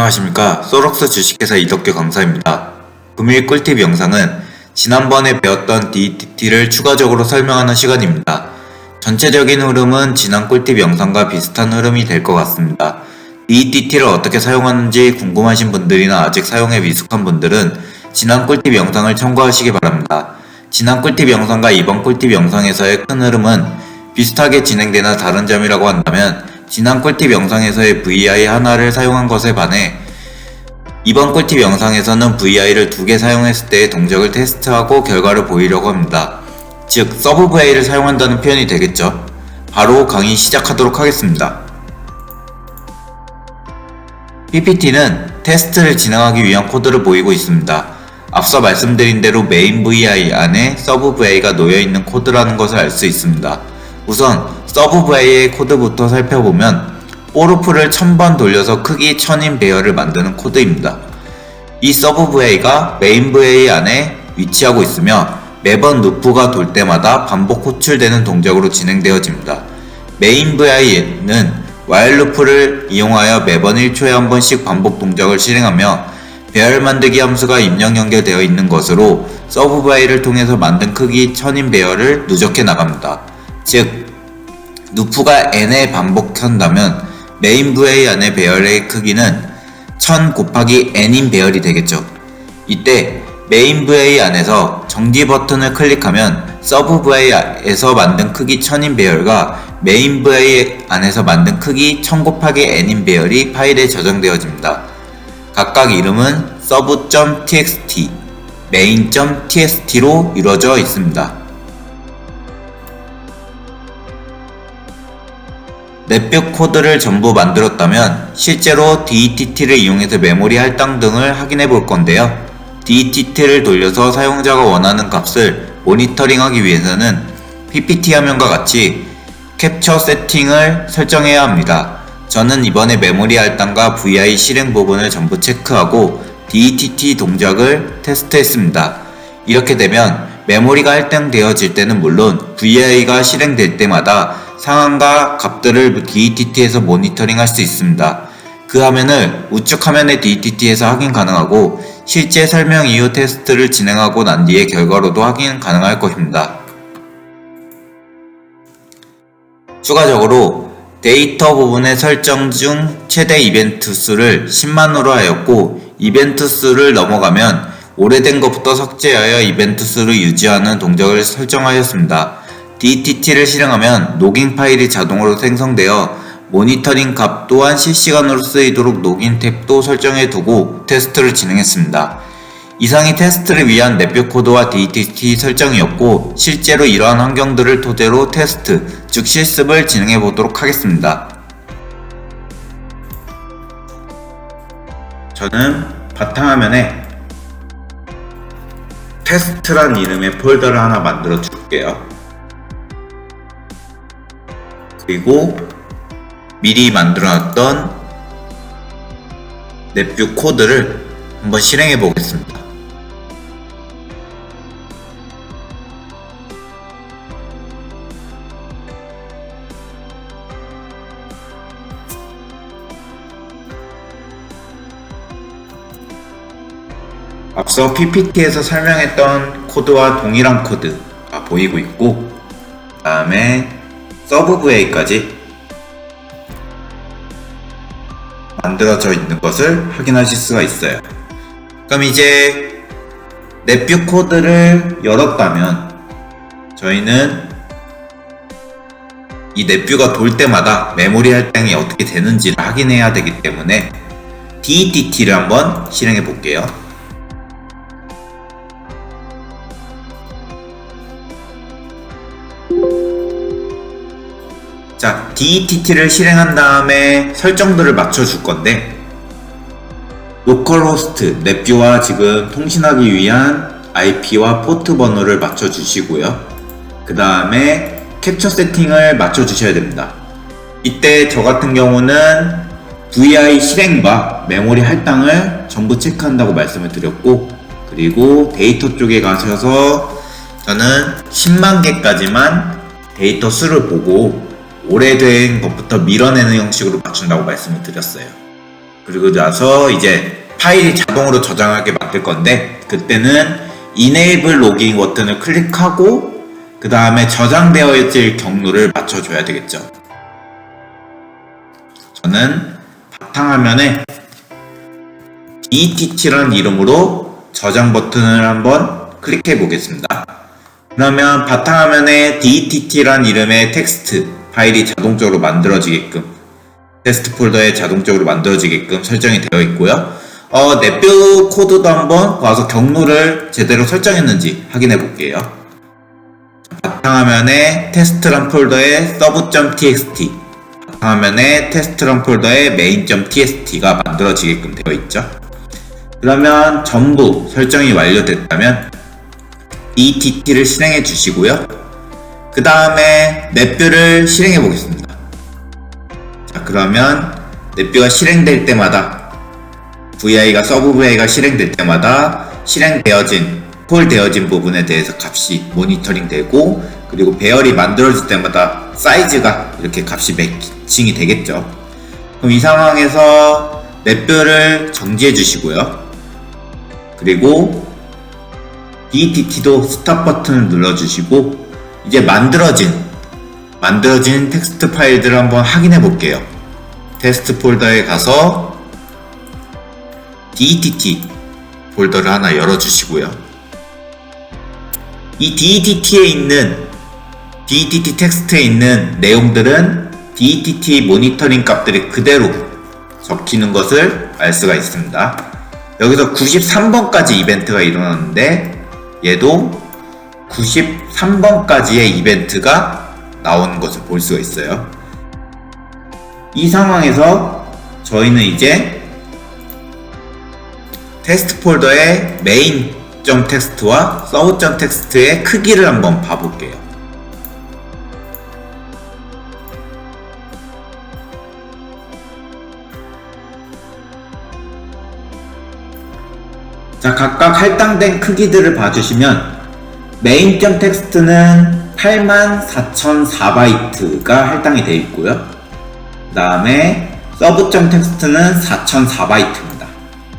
안녕하십니까 소록스 주식회사 이덕규 강사입니다. 금일 꿀팁 영상은 지난번에 배웠던 DTT를 추가적으로 설명하는 시간입니다. 전체적인 흐름은 지난 꿀팁 영상과 비슷한 흐름이 될 것 같습니다. DTT를 어떻게 사용하는지 궁금하신 분들이나 아직 사용에 미숙한 분들은 지난 꿀팁 영상을 참고하시기 바랍니다. 지난 꿀팁 영상과 이번 꿀팁 영상에서의 큰 흐름은 비슷하게 진행되나 다른 점이라고 한다면 지난 꿀팁 영상에서의 VI 하나를 사용한 것에 반해 이번 꿀팁 영상에서는 VI를 두 개 사용했을 때의 동작을 테스트하고 결과를 보이려고 합니다. 즉, 서브 VI를 사용한다는 표현이 되겠죠. 바로 강의 시작하도록 하겠습니다. PPT는 테스트를 진행하기 위한 코드를 보이고 있습니다. 앞서 말씀드린 대로 메인 VI 안에 서브 VI가 놓여있는 코드라는 것을 알 수 있습니다. 우선 서브 VI의 코드부터 살펴보면 오르프를 1000번 돌려서 크기 1000인 배열을 만드는 코드입니다. 이 서브 VI가 메인 VI 안에 위치하고 있으며 매번 루프가 돌 때마다 반복 호출되는 동작으로 진행되어집니다. 메인 VI는 와일 루프를 이용하여 매번 1초에 한 번씩 반복 동작을 실행하며 배열 만들기 함수가 입력 연결되어 있는 것으로 서브 VI를 통해서 만든 크기 1000인 배열을 누적해 나갑니다. 즉, 루프가 n에 반복한다면 메인 VI 안의 배열의 크기는 1000 곱하기 n인 배열이 되겠죠. 이때 메인 VI 안에서 정지 버튼을 클릭하면 서브 VI에서 만든 크기 1000인 배열과 메인 VI 안에서 만든 크기 1000 곱하기 n인 배열이 파일에 저장되어집니다. 각각 이름은 sub.txt, main.txt로 이루어져 있습니다. 넷뷰 코드를 전부 만들었다면 실제로 DETT를 이용해서 메모리 할당 등을 확인해 볼 건데요. DETT를 돌려서 사용자가 원하는 값을 모니터링하기 위해서는 PPT 화면과 같이 캡처 세팅을 설정해야 합니다. 저는 이번에 메모리 할당과 VI 실행 부분을 전부 체크하고 DETT 동작을 테스트했습니다. 이렇게 되면 메모리가 할당되어질 때는 물론 VI가 실행될 때마다 상황과 값들을 DETT에서 모니터링 할 수 있습니다. 그 화면을 우측 화면의 DETT에서 확인 가능하고 실제 설명 이후 테스트를 진행하고 난 뒤의 결과로도 확인 가능할 것입니다. 추가적으로 데이터 부분의 설정 중 최대 이벤트 수를 10만으로 하였고 이벤트 수를 넘어가면 오래된 것부터 삭제하여 이벤트 수를 유지하는 동작을 설정하였습니다. DTT를 실행하면 로깅 파일이 자동으로 생성되어 모니터링 값 또한 실시간으로 쓰이도록 로깅 탭도 설정해 두고 테스트를 진행했습니다. 이상이 테스트를 위한 넷뷰 코드와 DTT 설정이었고 실제로 이러한 환경들을 토대로 테스트, 즉 실습을 진행해 보도록 하겠습니다. 저는 바탕화면에 테스트란 이름의 폴더를 하나 만들어 줄게요. 그리고 미리 만들어놨던 넷뷰 코드를 한번 실행해 보겠습니다. 앞서 PPT에서 설명했던 코드와 동일한 코드가 보이고 있고 그 다음에 서브 VA까지 만들어져 있는 것을 확인하실 수가 있어요. 그럼 이제 넷뷰 코드를 열었다면 저희는 이 넷뷰가 돌 때마다 메모리 할당이 어떻게 되는지를 확인해야 되기 때문에 DETT를 한번 실행해 볼게요. 자, DETT를 실행한 다음에 설정들을 맞춰줄 건데 로컬 호스트 넷뷰와 지금 통신하기 위한 IP와 포트 번호를 맞춰주시고요. 그 다음에 캡처 세팅을 맞춰주셔야 됩니다. 이때 저 같은 경우는 VI 실행과 메모리 할당을 전부 체크한다고 말씀을 드렸고 그리고 데이터 쪽에 가셔서 저는 10만 개까지만 데이터 수를 보고 오래된 것부터 밀어내는 형식으로 맞춘다고 말씀을 드렸어요. 그리고 나서 이제 파일이 자동으로 저장하게 만들 건데 그때는 Enable 로깅 버튼을 클릭하고 그 다음에 저장되어질 경로를 맞춰줘야 되겠죠. 저는 바탕화면에 DTT라는 이름으로 저장 버튼을 한번 클릭해 보겠습니다. 그러면 바탕화면에 DTT라는 이름의 텍스트 파일이 자동적으로 만들어지게끔 테스트 폴더에 자동적으로 만들어지게끔 설정이 되어 있고요. 어, 넷뷰 코드도 한번 와서 경로를 제대로 설정했는지 확인해 볼게요. 바탕화면에 테스트란 폴더에 서브.txt 바탕화면에 테스트란 폴더에 main.txt가 만들어지게끔 되어 있죠. 그러면 전부 설정이 완료됐다면 ETT를 실행해 주시고요. 그 다음에 넷뷰를 실행해 보겠습니다. 자, 그러면 넷뷰가 실행될 때마다 VI가 서브 VI가 실행될 때마다 실행되어진 콜되어진 부분에 대해서 값이 모니터링 되고 그리고 배열이 만들어질 때마다 사이즈가 이렇게 값이 매칭이 되겠죠. 그럼 이 상황에서 넷뷰를 정지해 주시고요. 그리고 DTT도 스탑 버튼을 눌러주시고 이제 만들어진 만들어진 텍스트 파일들을 한번 확인해 볼게요. 테스트 폴더에 가서 DTT 폴더를 하나 열어주시고요. 이 DTT에 있는 DTT 텍스트에 있는 내용들은 DTT 모니터링 값들이 그대로 적히는 것을 알 수가 있습니다. 여기서 93번까지 이벤트가 일어났는데 얘도 93번까지의 이벤트가 나오는 것을 볼 수가 있어요. 이 상황에서 저희는 이제 테스트 폴더의 main.txt와 서브.txt의 크기를 한번 봐볼게요. 자, 각각 할당된 크기들을 봐주시면 메인.점 텍스트는 84,004바이트가 할당이 되어 있고요. 그 다음에 서브.점 텍스트는 4,004바이트입니다.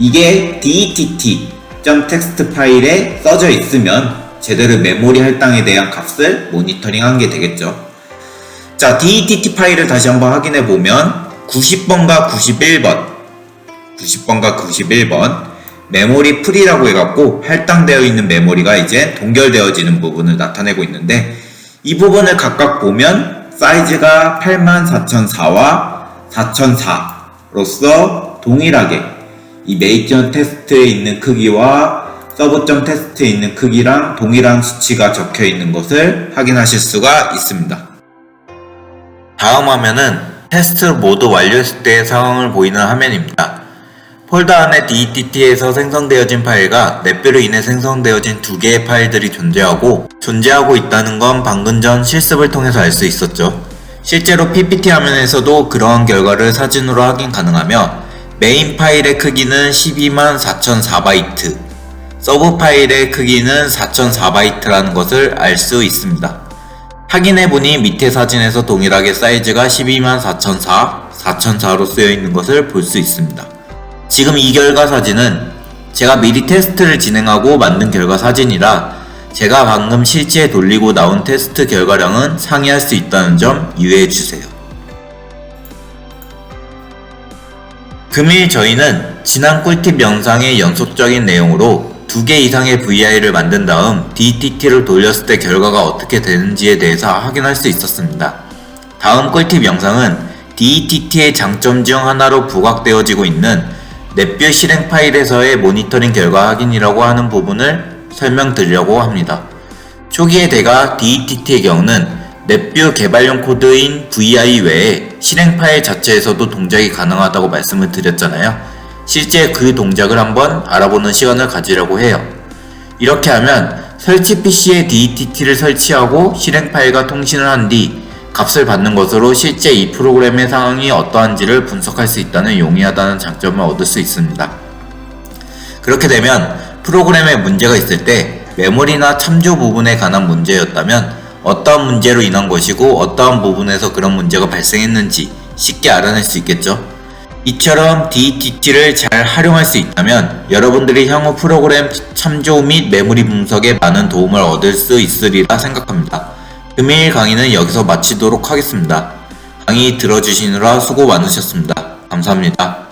이게 DTT.점 텍스트 파일에 써져 있으면 제대로 메모리 할당에 대한 값을 모니터링 한 게 되겠죠. 자, DTT 파일을 다시 한번 확인해 보면 90번과 91번, 90번과 91번 메모리 풀이라고 해갖고 할당되어 있는 메모리가 이제 동결되어지는 부분을 나타내고 있는데 이 부분을 각각 보면 사이즈가 84,004와 4,004로서 동일하게 이 메이션 테스트에 있는 크기와 서브점 테스트에 있는 크기랑 동일한 수치가 적혀 있는 것을 확인하실 수가 있습니다. 다음 화면은 테스트 모두 완료했을 때의 상황을 보이는 화면입니다. 폴더 안에 DTT에서 생성되어진 파일과 넷뷰로 인해 생성되어진 두 개의 파일들이 존재하고 존재하고 있다는 건 방금 전 실습을 통해서 알 수 있었죠. 실제로 PPT 화면에서도 그러한 결과를 사진으로 확인 가능하며 메인 파일의 크기는 12만 4004바이트, 서브 파일의 크기는 4004바이트라는 것을 알 수 있습니다. 확인해보니 밑에 사진에서 동일하게 사이즈가 12만 4004, 4004로 쓰여 있는 것을 볼 수 있습니다. 지금 이 결과 사진은 제가 미리 테스트를 진행하고 만든 결과 사진이라 제가 방금 실제 돌리고 나온 테스트 결과량은 상이할 수 있다는 점 유의해 주세요. 금일 저희는 지난 꿀팁 영상의 연속적인 내용으로 두 개 이상의 VI를 만든 다음 DTT를 돌렸을 때 결과가 어떻게 되는지에 대해서 확인할 수 있었습니다. 다음 꿀팁 영상은 DTT의 장점 중 하나로 부각되어지고 있는 넷뷰 실행 파일에서의 모니터링 결과 확인이라고 하는 부분을 설명드리려고 합니다. 초기에 제가 DTT의 경우는 넷뷰 개발용 코드인 VI 외에 실행 파일 자체에서도 동작이 가능하다고 말씀을 드렸잖아요. 실제 그 동작을 한번 알아보는 시간을 가지려고 해요. 이렇게 하면 설치 PC에 DTT를 설치하고 실행 파일과 통신을 한 뒤 값을 받는 것으로 실제 이 프로그램의 상황이 어떠한지를 분석할 수 있다는 용이하다는 장점을 얻을 수 있습니다. 그렇게 되면 프로그램에 문제가 있을 때 메모리나 참조 부분에 관한 문제였다면 어떠한 문제로 인한 것이고 어떠한 부분에서 그런 문제가 발생했는지 쉽게 알아낼 수 있겠죠. 이처럼 DTT를 잘 활용할 수 있다면 여러분들이 향후 프로그램 참조 및 메모리 분석에 많은 도움을 얻을 수 있으리라 생각합니다. 금일 강의는 여기서 마치도록 하겠습니다. 강의 들어주시느라 수고 많으셨습니다. 감사합니다.